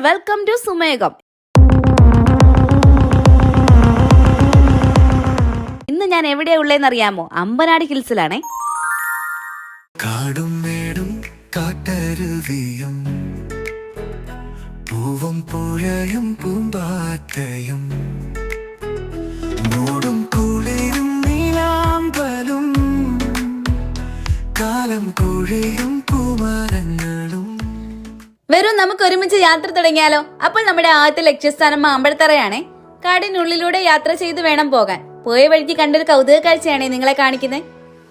Welcome to സുമേകം ഇന്ന് ഞാൻ എവിടെയാ ഉള്ളതെന്ന് അറിയാമോ? അമ്പനാടി ഹിൽസിലാണേ. കാടും മേടും കാട്ടരുവിയും പൂവും പുഴയും പൂമ്പാറ്റയും. മൂടും കുളിരും നീലാമ്പലും. കാലം കുഴയും പൂമരങ്ങളും വരൂ നമുക്ക് ഒരുമിച്ച് യാത്ര തുടങ്ങിയാലോ? അപ്പോൾ നമ്മുടെ ആദ്യത്തെ ലക്ഷ്യസ്ഥാനം മാമ്പഴത്തറയാണേ. കാടിനുള്ളിലൂടെ യാത്ര ചെയ്ത് വേണം പോകാൻ. പോയ വഴിക്ക് കണ്ടൊരു കൗതുക കാഴ്ചയാണേ നിങ്ങളെ കാണിക്കുന്നത്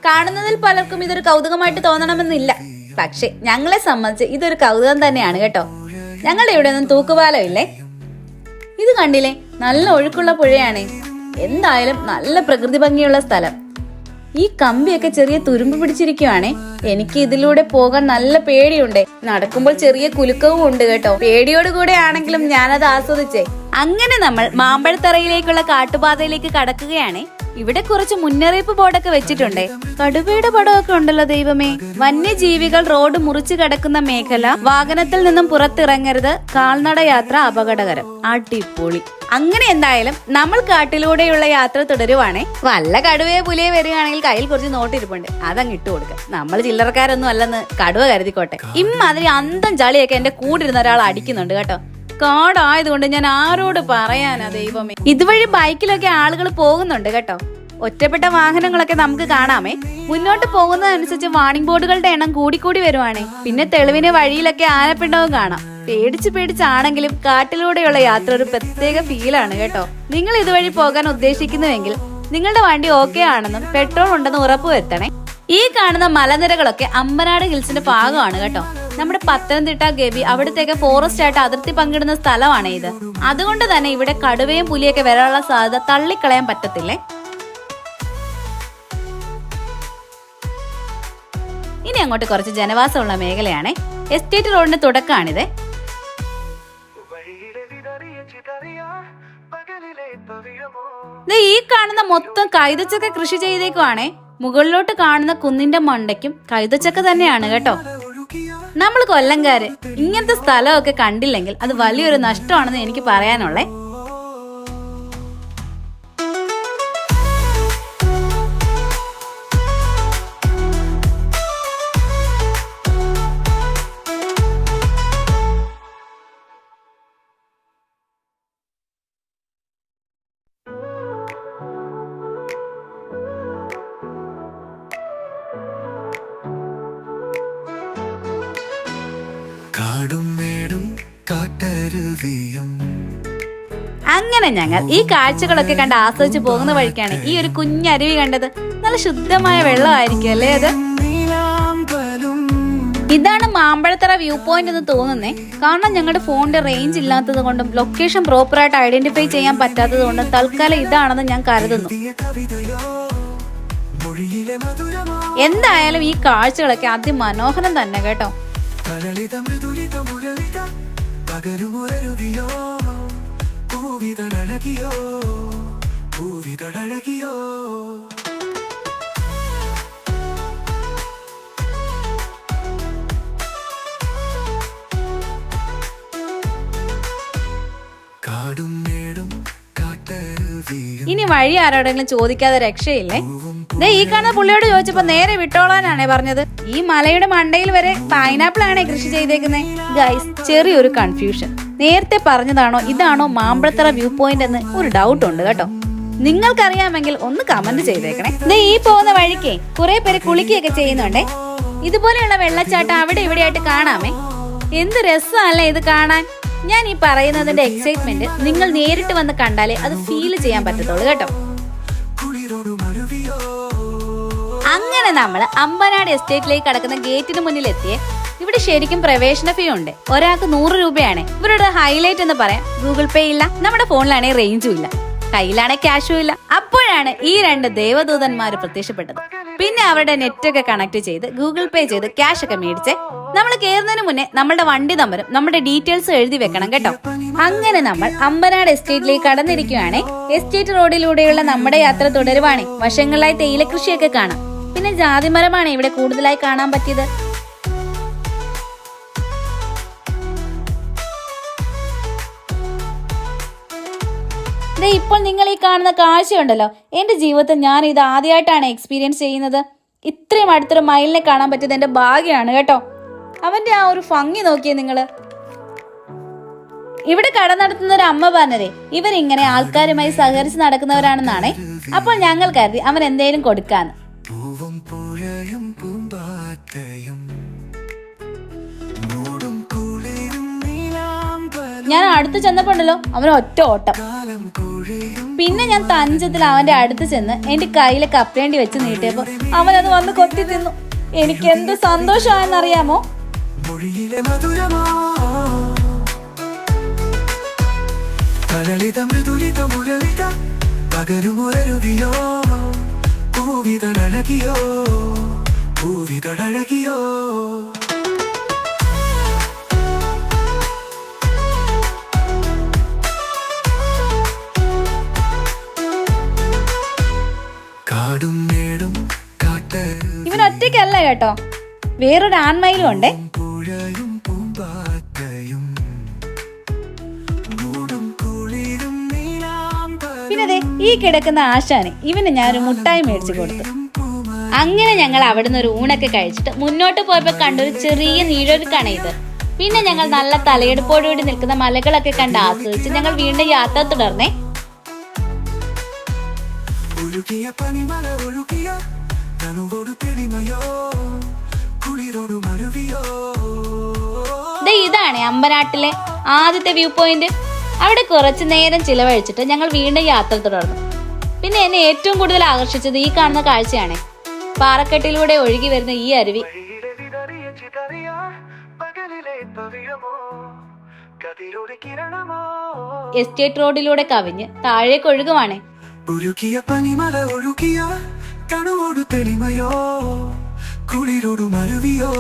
കാണുന്നതിൽ പലർക്കും ഇതൊരു കൗതുകമായിട്ട് തോന്നണമെന്നില്ല. പക്ഷെ ഞങ്ങളെ സംബന്ധിച്ച് ഇതൊരു കൗതുകം തന്നെയാണ് കേട്ടോ. ഞങ്ങളുടെ ഇവിടെ ഒന്നും തൂക്കുപാലം ഇല്ലേ? ഇത് കണ്ടില്ലേ? നല്ല ഒഴുക്കുള്ള പുഴയാണ്. എന്തായാലും നല്ല പ്രകൃതി ഭംഗിയുള്ള സ്ഥലം. ഈ കമ്പിയൊക്കെ ചെറിയ തുരുമ്പ് പിടിച്ചിരിക്കുവാണേ. എനിക്ക് ഇതിലൂടെ പോകാൻ നല്ല പേടിയുണ്ട്. നടക്കുമ്പോൾ ചെറിയ കുലുക്കവും ഉണ്ട് കേട്ടോ. പേടിയോട് കൂടെ ആണെങ്കിലും ഞാനത് ആസ്വദിച്ചേ. അങ്ങനെ നമ്മൾ മാമ്പഴത്തറയിലേക്കുള്ള കാട്ടുപാതയിലേക്ക് കടക്കുകയാണ്. ഇവിടെ കുറച്ച് മുന്നറിയിപ്പ് ബോർഡൊക്കെ വെച്ചിട്ടുണ്ട്. കടുവയുടെ പടമൊക്കെ ഉണ്ടല്ലോ ദൈവമേ. വന്യജീവികൾ റോഡ് മുറിച്ചു കടക്കുന്ന മേഖല വാഹനത്തിൽ നിന്നും പുറത്തിറങ്ങരുത്. കാൽനട യാത്ര അപകടകരം. അടിപൊളി. അങ്ങനെ എന്തായാലും നമ്മൾ കാട്ടിലൂടെയുള്ള യാത്ര തുടരുവാണേ. വല്ല കടുവയെ പുലിയെ വരികയാണെങ്കിൽ കയ്യിൽ കുറച്ച് നോട്ടിരിപ്പുണ്ട് അതങ്ങ് ഇട്ട് കൊടുക്കുക നമ്മൾ ചില്ലറക്കാരൊന്നും അല്ലെന്ന് കടുവ കരുതിക്കോട്ടെ. ഇമ്മാതിരി അന്തം ചളിയൊക്കെ എന്റെ കൂടെ ഇരുന്ന ഒരാൾ അടിക്കുന്നുണ്ട് കേട്ടോ. കാടായതുകൊണ്ട് ഞാൻ ആരോട് പറയാനാ ദൈവമേ. ഇതുവഴി ബൈക്കിലൊക്കെ ആളുകൾ പോകുന്നുണ്ട് കേട്ടോ. ഒറ്റപ്പെട്ട വാഹനങ്ങളൊക്കെ നമുക്ക് കാണാമേ. മുന്നോട്ട് പോകുന്നതനുസരിച്ച് വാണിംഗ് ബോർഡുകളുടെ എണ്ണം കൂടിക്കൂടി വരുവാണേ. പിന്നെ തെളിവിന് വഴിയിലൊക്കെ ആനപ്പിണ്ടവും കാണാം. പേടിച്ച് പേടിച്ചാണെങ്കിലും കാട്ടിലൂടെയുള്ള യാത്ര ഒരു പ്രത്യേക ഫീലാണ് കേട്ടോ. നിങ്ങൾ ഇതുവഴി പോകാൻ ഉദ്ദേശിക്കുന്നുവെങ്കിൽ നിങ്ങളുടെ വണ്ടി ഓക്കെ ആണെന്നും പെട്രോൾ ഉണ്ടെന്നും ഉറപ്പുവരുത്തണേ ഈ കാണുന്ന മലനിരകളൊക്കെ അമ്പനാട് ഹിൽസിന്റെ ഭാഗമാണ് കേട്ടോ. നമ്മുടെ പത്തനംതിട്ട ഗവി അവിടത്തേക്ക് ഫോറസ്റ്റ് ആയിട്ട് അതിർത്തി പങ്കിടുന്ന സ്ഥലമാണ് ഇത്. അതുകൊണ്ട് തന്നെ ഇവിടെ കടുവയും പുലിയൊക്കെ വരാനുള്ള സാധ്യത തള്ളിക്കളയാൻ പറ്റത്തില്ലേ? അങ്ങോട്ട് കുറച്ച് ജനവാസമുള്ള മേഖലയാണ്. എസ്റ്റേറ്റ് റോഡിന്റെ തുടക്കമാണിത് ഈ കാണുന്ന മൊത്തം കൈതച്ചക്ക കൃഷി ചെയ്തേക്കുവാണേ. മുകളിലോട്ട് കാണുന്ന കുന്നിന്റെ മണ്ടയ്ക്കും കൈതച്ചക്ക തന്നെയാണ് കേട്ടോ. നമ്മൾ കൊല്ലംകാര് ഇങ്ങനത്തെ സ്ഥലമൊക്കെ കണ്ടില്ലെങ്കിൽ അത് വലിയൊരു നഷ്ടമാണെന്ന് എനിക്ക് പറയാനുള്ളേ. കാടും മേടും കാട്ടരുവിയും അങ്ങനെ ഞങ്ങൾ ഈ കാഴ്ചകളൊക്കെ കണ്ട് ആസ്വദിച്ച് പോകുന്ന വഴിക്കാണ് ഈ ഒരു കുഞ്ഞരുവി കണ്ടത്. നല്ല ശുദ്ധമായ വെള്ളമായിരിക്കും അല്ലേ അത്? ഇതാണ് മാമ്പഴത്തറ വ്യൂ പോയിന്റ് എന്ന് തോന്നുന്നേ. കാരണം ഞങ്ങളുടെ ഫോണിന്റെ റേഞ്ച് ഇല്ലാത്തത് കൊണ്ടും ലൊക്കേഷൻ പ്രോപ്പറായിട്ട് ഐഡന്റിഫൈ ചെയ്യാൻ പറ്റാത്തത് കൊണ്ടും തൽക്കാലം ഇതാണെന്ന് ഞാൻ കരുതുന്നു. എന്തായാലും ഈ കാഴ്ചകളൊക്കെ അതിമനോഹരം തന്നെ കേട്ടോ. തരളിത മൃദുലിത മുരളിത പകരുമുരരുവിയോ പൂവിതഴകിയോ പൂവിതഴകിയോ ഇനി വഴി ആരോടെങ്കിലും ചോദിക്കാതെ രക്ഷയില്ലേ? ഈ കാണുന്ന പുള്ളിയോട് ചോദിച്ചപ്പോ നേരെ വിട്ടോളാനാണേ പറഞ്ഞത്. ഈ മലയുടെ മണ്ടയിൽ വരെ പൈനാപ്പിൾ ആണേ കൃഷി ചെയ്തേക്കുന്നേ. ഗൈസ് ചെറിയൊരു കൺഫ്യൂഷൻ നേരത്തെ പറഞ്ഞതാണോ ഇതാണോ മാമ്പഴത്തറ വ്യൂ പോയിന്റ് എന്ന് ഒരു ഡൗട്ട് ഉണ്ട് കേട്ടോ. നിങ്ങൾക്കറിയാമെങ്കിൽ ഒന്ന് കമന്റ് ചെയ്തേക്കണേ. ദേ ഈ പോകുന്ന വഴിക്കേ കുറെ പേര് കുളിക്കുകയൊക്കെ ചെയ്യുന്നുണ്ടേ. ഇതുപോലെയുള്ള വെള്ളച്ചാട്ടം അവിടെ ഇവിടെയായിട്ട് കാണാമേ. എന്ത് രസമല്ലേ ഇത് കാണാൻ. ഞാൻ ഈ പറയുന്നതിന്റെ എക്സൈറ്റ്മെന്റ് നിങ്ങൾ നേരിട്ട് വന്ന് കണ്ടാലേ അത് ഫീൽ ചെയ്യാൻ പറ്റത്തുള്ളൂ കേട്ടോ. അങ്ങനെ നമ്മൾ അമ്പനാട് എസ്റ്റേറ്റിലേക്ക് കടക്കുന്ന ഗേറ്റിന് മുന്നിൽ എത്തിയേ ഇവിടെ ശരിക്കും പ്രവേശന ഫീ ഉണ്ട്. ഒരാൾക്ക് നൂറ് രൂപയാണ്. ഇവരുടെ ഹൈലൈറ്റ് എന്ന് പറയാം. ഗൂഗിൾ പേ ഇല്ല. നമ്മുടെ ഫോണിലാണെങ്കിൽ റേഞ്ചും ഇല്ല. കയ്യിലാണെ ക്യാഷും ഇല്ല. അപ്പോഴാണ് ഈ രണ്ട് ദേവദൂതന്മാർ പ്രത്യക്ഷപ്പെട്ടത്. പിന്നെ അവരുടെ നെറ്റ് ഒക്കെ കണക്ട് ചെയ്ത് ഗൂഗിൾ പേ ചെയ്ത് ക്യാഷ് ഒക്കെ മേടിച്ച് നമ്മൾ കയറുന്നതിന് മുന്നേ നമ്മുടെ വണ്ടി നമ്പരും നമ്മുടെ ഡീറ്റെയിൽസും എഴുതി വെക്കണം കേട്ടോ. അങ്ങനെ നമ്മൾ അമ്പനാട് എസ്റ്റേറ്റിലേക്ക് കടന്നിരിക്കുകയാണെ. എസ്റ്റേറ്റ് റോഡിലൂടെയുള്ള നമ്മുടെ യാത്ര തുടരുവാണെ. വശങ്ങളിലായി തേയില കൃഷിയൊക്കെ കാണാം. പിന്നെ ജാതിമരമാണ് ഇവിടെ കൂടുതലായി കാണാൻ പറ്റിയത്. ദേ ഇപ്പോൾ നിങ്ങൾ ഈ കാണുന്ന കാഴ്ചയുണ്ടല്ലോ. എന്റെ ജീവിതത്തിൽ ഞാൻ ഇത് ആദ്യമായിട്ടാണ് എക്സ്പീരിയൻസ് ചെയ്യുന്നത്. ഇത്രയും അടുത്തൊരു മയിലിനെ കാണാൻ പറ്റിയത് എന്റെ ഭാഗ്യമാണ് കേട്ടോ. അവന്റെ ആ ഒരു ഭംഗി നോക്കിയേ നിങ്ങൾ ഇവിടെ കട നടത്തുന്ന ഒരു അമ്മ പറഞ്ഞതേ ഇവരിങ്ങനെ ആൾക്കാരുമായി സഹകരിച്ച് നടക്കുന്നവരാണെന്നാണേ. അപ്പോൾ ഞങ്ങൾ കരുതി അവൻ എന്തേലും കൊടുക്കാന്ന്. പൂവും പൂമ്പാറ്റയും ഞാൻ അടുത്ത് ചെന്നപ്പോണ്ടല്ലോ അവൻ ഒറ്റ ഓട്ടം. പിന്നെ ഞാൻ തഞ്ചത്തിൽ അവന്റെ അടുത്ത് ചെന്ന് എന്റെ കയ്യിലെ കപ്പേണ്ടി വെച്ച് നീട്ടിയപ്പോ അവൻ അത് വന്ന് കൊത്തി തിന്നു. എനിക്ക് എന്ത് മൃദുലിത മുരളിത പൂവിതഴകിയോ പൂവിതഴകിയോ ഒറ്റയ്ക്കല്ല കേട്ടോ. വേറൊരു ആൺമയിലും ഉണ്ടേ. പിന്നെ ഈ കിടക്കുന്ന ആശാന് ഇവന് ഞാനൊരു മുട്ടായി മേടിച്ചു കൊടുത്തു. അങ്ങനെ ഞങ്ങൾ അവിടുന്ന് ഒരു ഊണൊക്കെ കഴിച്ചിട്ട് മുന്നോട്ട് പോയപ്പോ കണ്ടൊരു ചെറിയ നീഴൊരുക്കാണ് ഇത്. പിന്നെ ഞങ്ങൾ നല്ല തലയെടുപ്പോടുകൂടി നിൽക്കുന്ന മലകളൊക്കെ കണ്ട് ആസ്വദിച്ച് ഞങ്ങൾ വീണ്ടും യാത്ര തുടർന്നേ. ഒഴുകിയ പനിമല ഒഴുകിയ നനുവോട് ഇതാണ് അമ്പനാട്ടിലെ ആദ്യത്തെ വ്യൂ പോയിന്റ്. അവിടെ കുറച്ചു നേരം ചിലവഴിച്ചിട്ട് ഞങ്ങൾ വീണ്ടും യാത്ര തുടർന്നു. പിന്നെ എന്നെ ഏറ്റവും കൂടുതൽ ആകർഷിച്ചത് ഈ കാണുന്ന കാഴ്ചയാണ്. പാറക്കെട്ടിലൂടെ ഒഴുകി വരുന്ന ഈ അരുവി. എസ്റ്റേറ്റ് റോഡിലൂടെ കവിഞ്ഞ് താഴേക്ക് ഒഴുകുവാണ്. തണുവോട് തെളിമയോ? കുളിരോട് മരുവിയോ?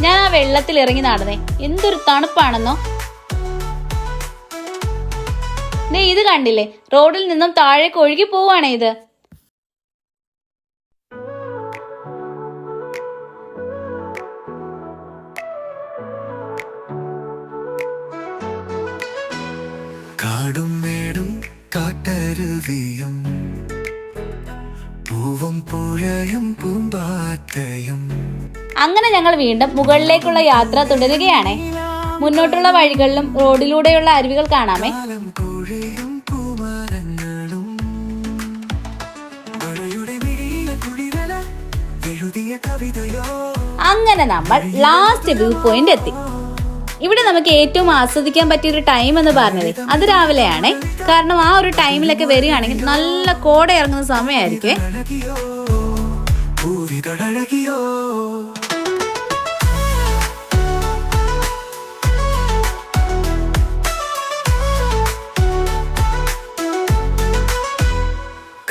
ഞാൻ ആ വെള്ളത്തിൽ ഇറങ്ങി നടന്നേ. എന്തൊരു തണുപ്പാണെന്നോ. നീ ഇത് കണ്ടില്ലേ? റോഡിൽ നിന്നും താഴേക്ക് ഒഴുകി പോവാണേ ഇത്. കാട്ടരുവിയും പൂവും പുഴയും പൂമ്പാറ്റയും അങ്ങനെ ഞങ്ങൾ വീണ്ടും മുകളിലേക്കുള്ള യാത്ര തുടരുകയാണ്. മുന്നോട്ടുള്ള വഴികളിലും റോഡിലൂടെയുള്ള അരുവികൾ കാണാമേ. അങ്ങനെ നമ്മൾ ലാസ്റ്റ് വ്യൂ പോയിന്റ് എത്തി. ഇവിടെ നമുക്ക് ഏറ്റവും ആസ്വദിക്കാൻ പറ്റിയ ഒരു ടൈം എന്ന് പറഞ്ഞത് അത് രാവിലെയാണ്. കാരണം ആ ഒരു ടൈമിലൊക്കെ വരികയാണെങ്കിൽ നല്ല കോട ഇറങ്ങുന്ന സമയമായിരിക്കും.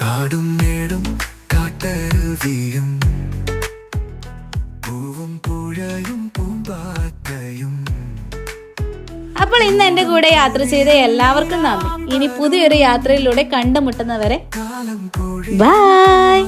കാടും മേടും കാട്ടരുവിയും അപ്പോൾ ഇന്ന് എന്റെ കൂടെ യാത്ര ചെയ്ത എല്ലാവർക്കും നന്ദി. ഇനി പുതിയൊരു യാത്രയിലൂടെ കണ്ടുമുട്ടുന്നവരെ ബൈ